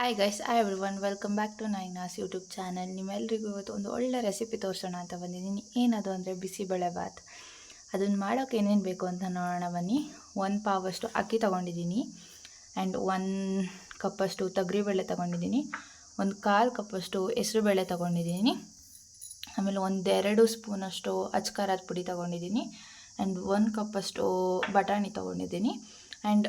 Hi guys I everyone welcome back to Naina's YouTube channel ನಿಮ್ಮೆಲ್ರಿಗೂ ಇವತ್ತು ಒಂದು ಒಳ್ಳೆ ರೆಸಿಪಿ ತೋರಿಸೋಣ ಅಂತ ಬಂದಿದ್ದೀನಿ. ಏನದು ಅಂದರೆ ಬಿಸಿಬೇಳೆ ಬಾತ್ ಅದನ್ನು ಮಾಡೋಕೆ ಏನೇನು ಬೇಕು ಅಂತ ನೋಡೋಣ ಬನ್ನಿ. ಒನ್ ಪಾವಷ್ಟು ಅಕ್ಕಿ ತೊಗೊಂಡಿದ್ದೀನಿ. ಆ್ಯಂಡ್ ಒನ್ ಕಪ್ಪಷ್ಟು ತೊಗರಿಬೇಳೆ ತೊಗೊಂಡಿದ್ದೀನಿ. ಒಂದು ಕಾಲು ಕಪ್ಪಷ್ಟು ಹೆಸರುಬೇಳೆ ತೊಗೊಂಡಿದ್ದೀನಿ. ಆಮೇಲೆ ಒಂದೆರಡು ಸ್ಪೂನಷ್ಟು ಅಚ್ಕಾರದ ಪುಡಿ ತೊಗೊಂಡಿದ್ದೀನಿ. ಆ್ಯಂಡ್ ಒಂದು ಕಪ್ಪಷ್ಟು ಬಟಾಣಿ ತೊಗೊಂಡಿದ್ದೀನಿ. ಆ್ಯಂಡ್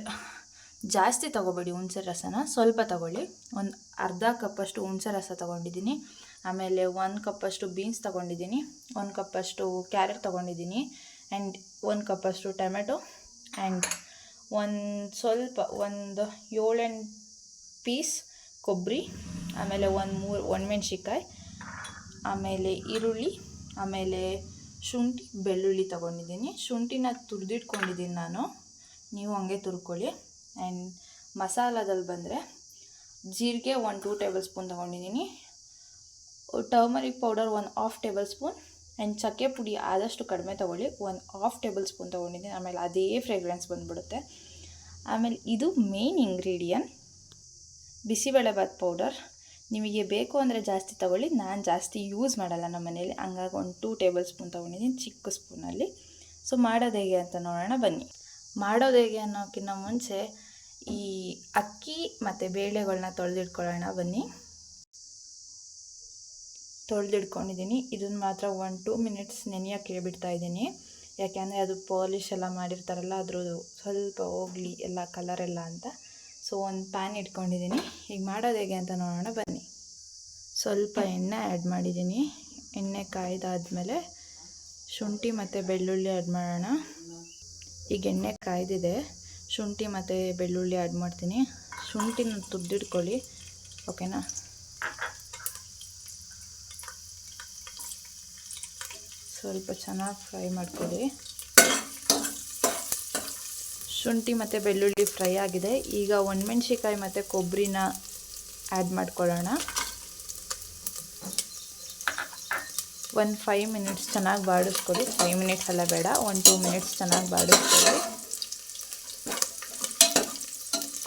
ಜಾಸ್ತಿ ತೊಗೋಬೇಡಿ ಹುಣಸೆ ರಸನ. ಸ್ವಲ್ಪ ತಗೊಳ್ಳಿ. ಒಂದು ಅರ್ಧ ಕಪ್ಪಷ್ಟು ಹುಣಸೆ ರಸ ತೊಗೊಂಡಿದ್ದೀನಿ. ಆಮೇಲೆ ಒಂದು ಕಪ್ಪಷ್ಟು ಬೀನ್ಸ್ ತೊಗೊಂಡಿದ್ದೀನಿ. ಒಂದು ಕಪ್ಪಷ್ಟು ಕ್ಯಾರೆಟ್ ತೊಗೊಂಡಿದ್ದೀನಿ. ಆ್ಯಂಡ್ ಒಂದು ಕಪ್ಪಷ್ಟು ಟೊಮೆಟೊ. ಆ್ಯಂಡ್ ಒಂದು ಸ್ವಲ್ಪ, ಒಂದು ಏಳೆಂಟು ಪೀಸ್ ಕೊಬ್ಬರಿ. ಆಮೇಲೆ ಒಂದು ಮೂರು ಒಣಮೆಣ್ಸಿಕಾಯಿ ಆಮೇಲೆ ಈರುಳ್ಳಿ. ಆಮೇಲೆ ಶುಂಠಿ, ಬೆಳ್ಳುಳ್ಳಿ ತೊಗೊಂಡಿದ್ದೀನಿ. ಶುಂಠಿನ ತುರಿದಿಟ್ಕೊಂಡಿದ್ದೀನಿ ನಾನು. ನೀವು ಹಂಗೆ ತುರ್ಕೊಳ್ಳಿ. ಆ್ಯಂಡ್ ಮಸಾಲದಲ್ಲಿ ಬಂದರೆ ಜೀರಿಗೆ ಒನ್ ಟೂ ಟೇಬಲ್ ಸ್ಪೂನ್ ತೊಗೊಂಡಿದ್ದೀನಿ. Turmeric powder one half tablespoon and ಚಕ್ಕೆ ಪುಡಿ ಆದಷ್ಟು ಕಡಿಮೆ ತೊಗೊಳ್ಳಿ. ಒಂದು ಹಾಫ್ ಟೇಬಲ್ ಸ್ಪೂನ್ ತೊಗೊಂಡಿದ್ದೀನಿ. ಆಮೇಲೆ ಅದೇ ಫ್ರೇಗ್ರೆನ್ಸ್ ಬಂದುಬಿಡುತ್ತೆ. ಆಮೇಲೆ ಇದು ಮೇನ್ ಇಂಗ್ರೀಡಿಯಂಟ್ ಬಿಸಿಬೇಳೆಬಾತ್ ಪೌಡರ್. ನಿಮಗೆ ಬೇಕು ಅಂದರೆ ಜಾಸ್ತಿ ತೊಗೊಳ್ಳಿ, ನಾನು ಜಾಸ್ತಿ ಯೂಸ್ ಮಾಡಲ್ಲ ನಮ್ಮ ಮನೇಲಿ ಹಂಗಾಗಿ ಒಂದು ಟೂ ಟೇಬಲ್ ಸ್ಪೂನ್ ತೊಗೊಂಡಿದ್ದೀನಿ ಚಿಕ್ಕ ಸ್ಪೂನಲ್ಲಿ. ಸೊ ಮಾಡೋದು ಹೇಗೆ ಅಂತ ನೋಡೋಣ ಬನ್ನಿ. ಮಾಡೋದು ಹೇಗೆ ಅನ್ನೋಕ್ಕಿಂತ ಮುಂಚೆ ಈ ಅಕ್ಕಿ ಮತ್ತು ಬೇಳೆಗಳನ್ನ ತೊಳೆದಿಟ್ಕೊಳ್ಳೋಣ, ಬನ್ನಿ. ತೊಳೆದಿಟ್ಕೊಂಡಿದ್ದೀನಿ. ಇದನ್ನು ಮಾತ್ರ ಒನ್ ಟೂ ಮಿನಿಟ್ಸ್ ನೆನೆಯೋಕ್ಕೆ ಬಿಡ್ತಾ ಇದ್ದೀನಿ. ಯಾಕೆಂದರೆ ಅದು ಪಾಲಿಶ್ ಎಲ್ಲ ಮಾಡಿರ್ತಾರಲ್ಲ, ಅದ್ರದ್ದು ಸ್ವಲ್ಪ ಹೋಗಲಿ, ಎಲ್ಲ ಕಲರ್ ಎಲ್ಲ ಅಂತ. ಸೊ ಒಂದು ಪ್ಯಾನ್ ಇಟ್ಕೊಂಡಿದ್ದೀನಿ. ಈಗ ಮಾಡೋದು ಹೇಗೆ ಅಂತ ನೋಡೋಣ, ಬನ್ನಿ. ಸ್ವಲ್ಪ ಎಣ್ಣೆ ಆ್ಯಡ್ ಮಾಡಿದ್ದೀನಿ. ಎಣ್ಣೆ ಕಾಯ್ದಾದಮೇಲೆ ಶುಂಠಿ ಮತ್ತು ಬೆಳ್ಳುಳ್ಳಿ ಆ್ಯಡ್ ಮಾಡೋಣ. ಈಗ ಎಣ್ಣೆ ಕಾಯ್ದಿದೆ. ಶುಂಠಿ ಮತ್ತು ಬೆಳ್ಳುಳ್ಳಿ ಆ್ಯಡ್ ಮಾಡ್ತೀನಿ. ಶುಂಠಿನ ತುದ್ದಿಡ್ಕೊಳ್ಳಿ ಓಕೆನಾ ಸ್ವಲ್ಪ ಚೆನ್ನಾಗಿ ಫ್ರೈ ಮಾಡ್ಕೊಳ್ಳಿ. ಶುಂಠಿ ಮತ್ತು ಬೆಳ್ಳುಳ್ಳಿ ಫ್ರೈ ಆಗಿದೆ. ಈಗ ಒಣಮೆಣ್ಸಿಕಾಯಿ ಮತ್ತು ಕೊಬ್ಬರಿನ ಆ್ಯಡ್ ಮಾಡ್ಕೊಳ್ಳೋಣ. ಒಂದು ಫೈವ್ ಮಿನಿಟ್ಸ್ ಚೆನ್ನಾಗಿ ಬಾಡಿಸ್ಕೊಳ್ಳಿ. ಫೈವ್ ಮಿನಿಟ್ಸ್ ಎಲ್ಲ ಬೇಡ, ಒಂದು ಟೂ ಮಿನಿಟ್ಸ್ ಚೆನ್ನಾಗಿ ಬಾಡಿಸ್ಕೊಳ್ಳಿ.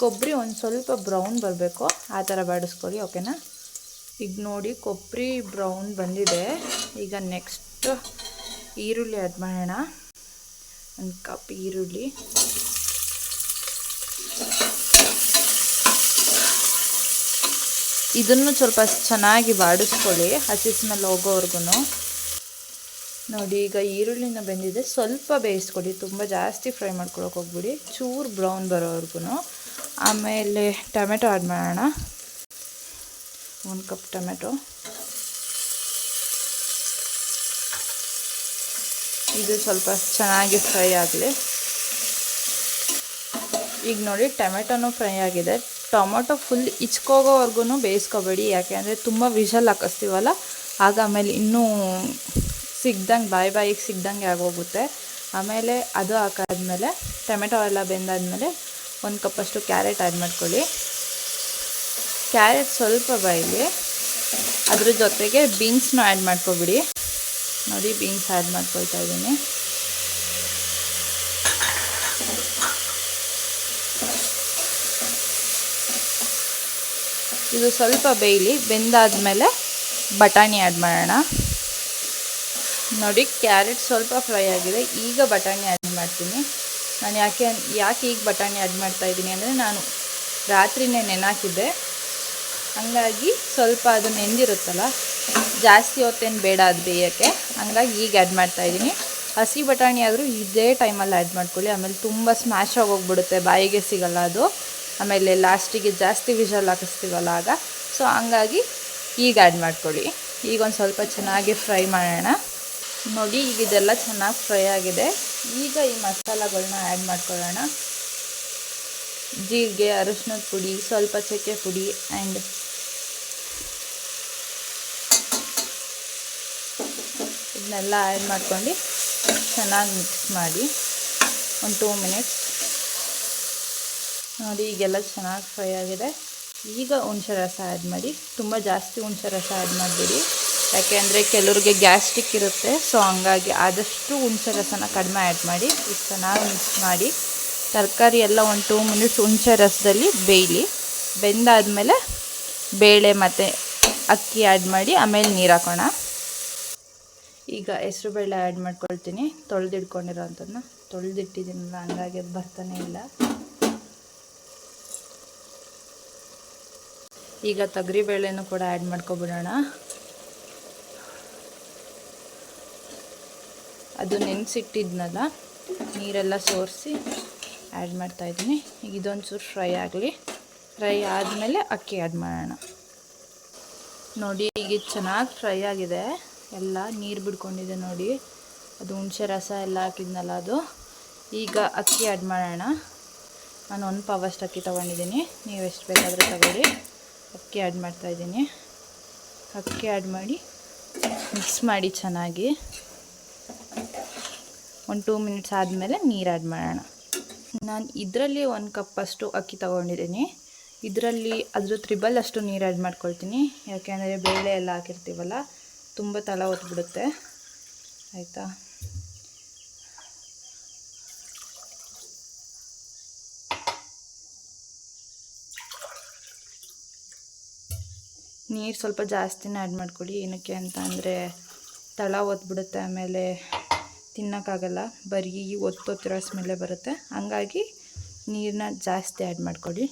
ಕೊಬ್ಬರಿ ಒಂದು ಸ್ವಲ್ಪ ಬ್ರೌನ್ ಬರಬೇಕು. ಆ ಥರ ಬಾಡಿಸ್ಕೊಳ್ಳಿ, ಓಕೆನಾ? ಈಗ ನೋಡಿ, ಕೊಬ್ಬರಿ ಬ್ರೌನ್ ಬಂದಿದೆ. ಈಗ ನೆಕ್ಸ್ಟ್ ಈರುಳ್ಳಿ ಅದು ಮಾಡೋಣ. ಒಂದು ಕಪ್ ಈರುಳ್ಳಿ. ಇದನ್ನು ಸ್ವಲ್ಪ ಚೆನ್ನಾಗಿ ಬಾಡಿಸ್ಕೊಳ್ಳಿ, ಹಸಿ ಸ್ಮೆಲ್ ಹೋಗೋವರೆಗೂ ನೋಡಿ, ಈಗ ಈರುಳ್ಳಿನ ಬೆಂದಿದೆ. ಸ್ವಲ್ಪ ಬೇಯಿಸ್ಕೊಳ್ಳಿ. ತುಂಬ ಜಾಸ್ತಿ ಫ್ರೈ ಮಾಡ್ಕೊಳಕ್ಕೆ ಹೋಗ್ಬಿಡಿ. ಚೂರು ಬ್ರೌನ್ ಬರೋವರೆಗೂ ಆಮೇಲೆ ಟೊಮೆಟೊ ಆ್ಯಡ್ ಮಾಡೋಣ. ಒಂದು ಕಪ್ ಟೊಮೆಟೊ. ಇದು ಸ್ವಲ್ಪ ಚೆನ್ನಾಗಿ ಫ್ರೈ ಆಗಲಿ. ಈಗ ನೋಡಿ ಟೊಮೆಟೊನೂ ಫ್ರೈ ಆಗಿದೆ. ಟೊಮೆಟೊ ಫುಲ್ ಇಚ್ಕೋಗೋವರೆಗೂ ಬೇಯಿಸ್ಕೋಬೇಡಿ. ಯಾಕೆ ಅಂದರೆ ತುಂಬ ವಿಷಲ್ ಹಾಕಿಸ್ತೀವಲ್ಲ, ಆಗ ಆಮೇಲೆ ಇನ್ನೂ ಸಿಗ್ದಂಗೆ, ಬಾಯಿ ಬಾಯಿಗೆ ಸಿಗ್ದಂಗೆ ಆಗೋಗುತ್ತೆ. ಆಮೇಲೆ ಅದು ಹಾಕಾದ್ಮೇಲೆ, ಟೊಮೆಟೊ ಎಲ್ಲ ಬೆಂದಾದ್ಮೇಲೆ ಒಂದು ಕಪ್ಪಷ್ಟು ಕ್ಯಾರೆಟ್ ಆ್ಯಡ್ ಮಾಡ್ಕೊಳ್ಳಿ. ಕ್ಯಾರೆಟ್ ಸ್ವಲ್ಪ ಬಾಯಿಲಿ. ಅದ್ರ ಜೊತೆಗೆ ಬೀನ್ಸ್ನೂ ಆ್ಯಡ್ ಮಾಡ್ಕೊಬಿಡಿ. ನೋಡಿ, ಬೀನ್ಸ್ ಆ್ಯಡ್ ಮಾಡ್ಕೊಳ್ತಾ ಇದ್ದೀನಿ. ಇದು ಸ್ವಲ್ಪ ಬೇಯಲಿ, ಬೆಂದಾದಮೇಲೆ ಬಟಾಣಿ ಆ್ಯಡ್ ಮಾಡೋಣ. ನೋಡಿ, ಕ್ಯಾರೆಟ್ ಸ್ವಲ್ಪ ಫ್ರೈ ಆಗಿದೆ. ಈಗ ಬಟಾಣಿ ಆ್ಯಡ್ ಮಾಡ್ತೀನಿ. ನಾನು ಯಾಕೆ ಯಾಕೆ ಈಗ ಬಟಾಣಿ ಆ್ಯಡ್ ಮಾಡ್ತಾಯಿದ್ದೀನಿ ಅಂದರೆ ನಾನು ರಾತ್ರಿನೇ ನೆನಾಕಿದ್ದೆ. ಹಂಗಾಗಿ ಸ್ವಲ್ಪ ಅದು ನೆಂದಿರುತ್ತಲ್ಲ, ಜಾಸ್ತಿ ಹೊತ್ತೇನು ಬೇಡ ಅದು ಬೇಯೋಕ್ಕೆ. ಹಂಗಾಗಿ ಈಗ ಆ್ಯಡ್ ಮಾಡ್ತಾಯಿದ್ದೀನಿ ಹಸಿ ಬಟಾಣಿ ಆದರೂ ಇದೇ ಟೈಮಲ್ಲಿ ಆ್ಯಡ್ ಮಾಡ್ಕೊಳ್ಳಿ. ಆಮೇಲೆ ತುಂಬ ಸ್ಮ್ಯಾಶ್ ಹೋಗ್ಬಿಡುತ್ತೆ ಬಾಯಿಗೆ ಸಿಗಲ್ಲ ಅದು. ಆಮೇಲೆ ಲಾಸ್ಟಿಗೆ ಜಾಸ್ತಿ ವಿಷಲ್ ಹಾಕಿಸ್ತೀವಲ್ಲ ಆಗ. ಸೊ, ಹಂಗಾಗಿ ಈಗ ಆ್ಯಡ್ ಮಾಡ್ಕೊಳ್ಳಿ. ಈಗ ಒಂದು ಸ್ವಲ್ಪ ಚೆನ್ನಾಗಿ ಫ್ರೈ ಮಾಡೋಣ. ನೋಡಿ, ಈಗ ಇದೆಲ್ಲ ಚೆನ್ನಾಗಿ ಫ್ರೈ ಆಗಿದೆ. ಈಗ ಈ ಮಸಾಲಗಳನ್ನ ಆ್ಯಡ್ ಮಾಡ್ಕೊಳ್ಳೋಣ. ಜೀರಿಗೆ ಅರಶಿನದ ಪುಡಿ, ಸ್ವಲ್ಪ ಚಕ್ಕೆ ಪುಡಿ ಆ್ಯಂಡ್ ಇದನ್ನೆಲ್ಲ ಆ್ಯಡ್ ಮಾಡ್ಕೊಂಡು ಚೆನ್ನಾಗಿ ಮಿಕ್ಸ್ ಮಾಡಿ ಒಂದು ಟೂ ಮಿನಿಟ್ಸ್ ನೋಡಿ ಈಗೆಲ್ಲ ಚೆನ್ನಾಗಿ ಫ್ರೈ ಆಗಿದೆ. ಈಗ ಹುಣಸೆ ರಸ ಆ್ಯಡ್ ಮಾಡಿ. ತುಂಬ ಜಾಸ್ತಿ ಹುಣಸೆ ರಸ ಆ್ಯಡ್ ಮಾಡಬೇಡಿ. ಯಾಕೆ ಅಂದರೆ ಕೆಲವ್ರಿಗೆ ಗ್ಯಾಸ್ಟ್ರಿಕ್ ಇರುತ್ತೆ, ಸೊ ಹಂಗಾಗಿ ಆದಷ್ಟು ಹುಣಸೆ ರಸನ ಕಡಿಮೆ ಆ್ಯಡ್ ಮಾಡಿ ಇದು ಚೆನ್ನಾಗಿ ಮಿಕ್ಸ್ ಮಾಡಿ, ತರಕಾರಿ ಎಲ್ಲ ಒಂದು ಟೂ ಮಿನಿಟ್ಸ್ ಹುಣಸೆ ರಸದಲ್ಲಿ ಬೇಯಲಿ, ಬೆಂದಾದಮೇಲೆ ಬೇಳೆ ಮತ್ತು ಅಕ್ಕಿ ಆ್ಯಡ್ ಮಾಡಿ, ಆಮೇಲೆ ನೀರು ಹಾಕೋಣ. ಈಗ ಹೆಸರು ಬೇಳೆ ಆ್ಯಡ್ ಮಾಡ್ಕೊಳ್ತೀನಿ ತೊಳೆದಿಟ್ಕೊಂಡಿರೋ ಅಂಥದ್ದನ್ನ ತೊಳೆದಿಟ್ಟಿದ್ದೀನಲ್ಲ, ಹಂಗಾಗಿ ಅದು ಬರ್ತಾನೆ ಇಲ್ಲ. ಈಗ ತೊಗರಿಬೇಳೆನೂ ಕೂಡ ಆ್ಯಡ್ ಮಾಡ್ಕೊಬಿಡೋಣ. ಅದು ನೆನೆಸಿಟ್ಟಿದ್ನಲ್ಲ, ನೀರೆಲ್ಲ ಸೋರಿಸಿ ಆ್ಯಡ್ ಮಾಡ್ತಾಯಿದ್ದೀನಿ ಈಗ ಇದೊಂದು ಚೂರು ಫ್ರೈ ಆಗಲಿ. ಫ್ರೈ ಆದಮೇಲೆ ಅಕ್ಕಿ ಆ್ಯಡ್ ಮಾಡೋಣ. ನೋಡಿ, ಈಗ ಚೆನ್ನಾಗಿ ಫ್ರೈ ಆಗಿದೆ. ಎಲ್ಲ ನೀರು ಬಿಡ್ಕೊಂಡಿದೆ ನೋಡಿ. ಅದು ಹುಣಸೆ ರಸ ಎಲ್ಲ ಹಾಕಿದ್ನಲ್ಲ ಅದು. ಈಗ ಅಕ್ಕಿ ಆ್ಯಡ್ ಮಾಡೋಣ. ನಾನು ಒಂದು ಪಾವಷ್ಟು ಅಕ್ಕಿ ತೊಗೊಂಡಿದ್ದೀನಿ. ನೀವು ಎಷ್ಟು ಬೇಕಾದರೂ ತಗೊಳ್ಳಿ. ಅಕ್ಕಿ ಆ್ಯಡ್ ಮಾಡ್ತಾಯಿದ್ದೀನಿ ಅಕ್ಕಿ ಆ್ಯಡ್ ಮಾಡಿ ಮಿಕ್ಸ್ ಮಾಡಿ ಚೆನ್ನಾಗಿ. ಒಂದು ಟೂ ಮಿನಿಟ್ಸ್ ಆದಮೇಲೆ ನೀರು ಆ್ಯಡ್ ಮಾಡೋಣ. ನಾನು ಇದರಲ್ಲಿ ಒಂದು ಕಪ್ಪಷ್ಟು ಅಕ್ಕಿ ತೊಗೊಂಡಿದ್ದೀನಿ. ಇದರಲ್ಲಿ ಅದ್ರ ತ್ರಿಬಲ್ ಅಷ್ಟು ನೀರು ಆ್ಯಡ್ ಮಾಡ್ಕೊಳ್ತೀನಿ. ಯಾಕೆಂದರೆ ಬೇಳೆ ಎಲ್ಲ ಹಾಕಿರ್ತೀವಲ್ಲ, ತುಂಬ ತಳ ಹೊತ್ಬಿಡುತ್ತೆ ಆಯಿತಾ? ನೀರು ಸ್ವಲ್ಪ ಜಾಸ್ತಿನೇ ಆ್ಯಡ್ ಮಾಡ್ಕೊಳ್ಳಿ ಏನಕ್ಕೆ ಅಂತ ಅಂದರೆ ತಳ ಒತ್ಬಿಡುತ್ತೆ ಆಮೇಲೆ ತಿನ್ನೋಕ್ಕಾಗಲ್ಲ, ಬರೀ ಒತ್ತೊತ್ತಿರೋ ಸ್ಮೆಲ್ಲೇ ಬರುತ್ತೆ. ಹಂಗಾಗಿ ನೀರನ್ನ ಜಾಸ್ತಿ ಆ್ಯಡ್ ಮಾಡ್ಕೊಳ್ಳಿ.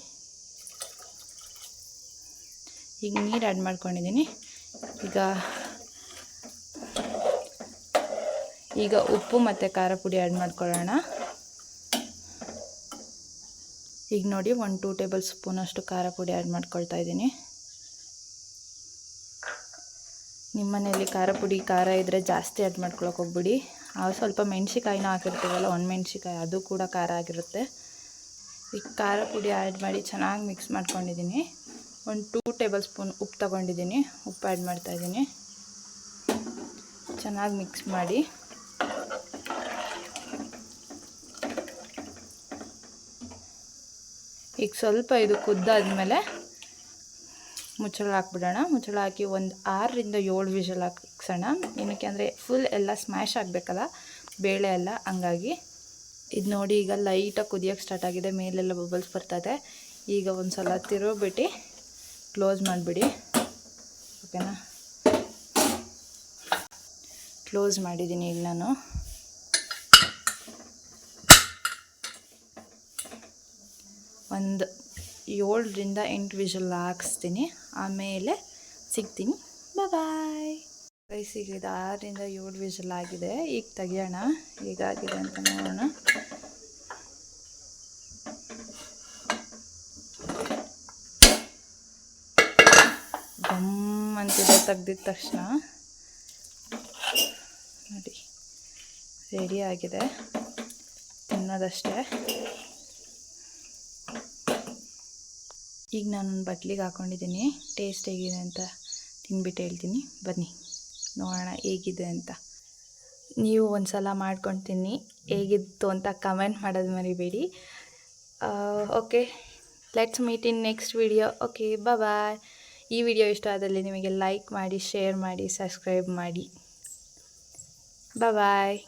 ಈಗ ನೀರು ಆ್ಯಡ್ ಮಾಡ್ಕೊಂಡಿದ್ದೀನಿ ಈಗ ಈಗ ಉಪ್ಪು ಮತ್ತು ಖಾರ ಪುಡಿ ಆ್ಯಡ್ ಮಾಡ್ಕೊಳ್ಳೋಣ. ಈಗ ನೋಡಿ ಒನ್ ಟೂ ಟೇಬಲ್ ಸ್ಪೂನಷ್ಟು ಖಾರ ಪುಡಿ ಆ್ಯಡ್ ಮಾಡ್ಕೊಳ್ತಾ ಇದ್ದೀನಿ ನಿಮ್ಮ ಮನೆಯಲ್ಲಿ ಖಾರ ಪುಡಿ ಖಾರ ಇದ್ದರೆ ಜಾಸ್ತಿ ಆ್ಯಡ್ ಮಾಡ್ಕೊಳಕ್ಕೆ ಹೋಗ್ಬಿಡಿ. ಸ್ವಲ್ಪ ಮೆಣಸಿಕಾಯಿನ ಹಾಕಿರ್ತೀವಲ್ಲ ಒಂದು ಮೆಣಸಿಕಾಯಿ ಅದು ಕೂಡ ಖಾರ ಆಗಿರುತ್ತೆ. ಈಗ ಖಾರ ಪುಡಿ ಆ್ಯಡ್ ಮಾಡಿ ಚೆನ್ನಾಗಿ ಮಿಕ್ಸ್ ಮಾಡ್ಕೊಂಡಿದ್ದೀನಿ ಒಂದು ಟೂ ಟೇಬಲ್ ಸ್ಪೂನ್ ಉಪ್ಪು ತಗೊಂಡಿದ್ದೀನಿ ಉಪ್ಪು ಆ್ಯಡ್ ಮಾಡ್ತಾಯಿದ್ದೀನಿ ಚೆನ್ನಾಗಿ ಮಿಕ್ಸ್ ಮಾಡಿ. ಈಗ ಸ್ವಲ್ಪ ಇದು ಕುದ್ದಾದ್ಮೇಲೆ ಮುಚ್ಚಳ ಹಾಕ್ಬಿಡೋಣ. ಮುಚ್ಚಳ ಹಾಕಿ ಒಂದು ಆರರಿಂದ ಏಳು ವಿಷಲ್ ಹಾಕ್ಸೋಣ. ಏನಕ್ಕೆ ಅಂದರೆ ಫುಲ್ ಎಲ್ಲ ಸ್ಮ್ಯಾಶ್ ಆಗಬೇಕಲ್ಲ, ಬೇಳೆ ಎಲ್ಲ. ಹಂಗಾಗಿ ಇದು ನೋಡಿ ಈಗ ಲೈಟಾಗಿ ಕುದಿಯೋಕ್ಕೆ ಸ್ಟಾರ್ಟ್ ಆಗಿದೆ. ಮೇಲೆಲ್ಲ ಬಬಲ್ಸ್ ಬರ್ತದೆ. ಈಗ ಒಂದು ಸಲ ತಿರುಗಿಬಿಟ್ಟು ಕ್ಲೋಸ್ ಮಾಡಿಬಿಡಿ. ಓಕೆನಾ ಕ್ಲೋಸ್ ಮಾಡಿದ್ದೀನಿ ಈಗ ನಾನು. ಒಂದು ಏಳರಿಂದ ಎಂಟು ವಿಷಲ್ ಹಾಕ್ಸ್ತೀನಿ. ಆಮೇಲೆ ಸಿಗ್ತೀನಿ. ಬಾಯ್ ರೈಸಿಗೆ ಇದು, ಆರರಿಂದ ಏಳು ವಿಷಲ್ ಆಗಿದೆ. ಈಗ ತೆಗಿಯೋಣ. ಈಗಾಗಿದೆ ಅಂತ ನೋಡೋಣ. ಗಮ್ ಅಂತಿದೆ ತೆಗ್ದಿದ ತಕ್ಷಣ. ನೋಡಿ ರೆಡಿ ಆಗಿದೆ. ತಿನ್ನೋದಷ್ಟೇ. ಈಗ ನಾನು ಬಟ್ಲಿಗೆ ಹಾಕ್ಕೊಂಡಿದ್ದೀನಿ ಟೇಸ್ಟ್ ಹೇಗಿದೆ ಅಂತ ತಿನ್ಬಿಟ್ಟು ಹೇಳ್ತೀನಿ. ಬನ್ನಿ, ನೋಡೋಣ ಹೇಗಿದೆ ಅಂತ. ನೀವು ಒಂದು ಸಲ ಮಾಡ್ಕೊಂಡು ತಿನ್ನಿ ಹೇಗಿತ್ತು ಅಂತ ಕಮೆಂಟ್ ಮಾಡೋದು ಮರಿಬೇಡಿ. Okay let's meet in next video okay bye ಈ ವಿಡಿಯೋ ಇಷ್ಟ ಆದಲ್ಲಿ ನಿಮಗೆ ಲೈಕ್ ಮಾಡಿ ಶೇರ್ ಮಾಡಿ ಸಬ್ಸ್ಕ್ರೈಬ್ ಮಾಡಿ. ಬಾಯ್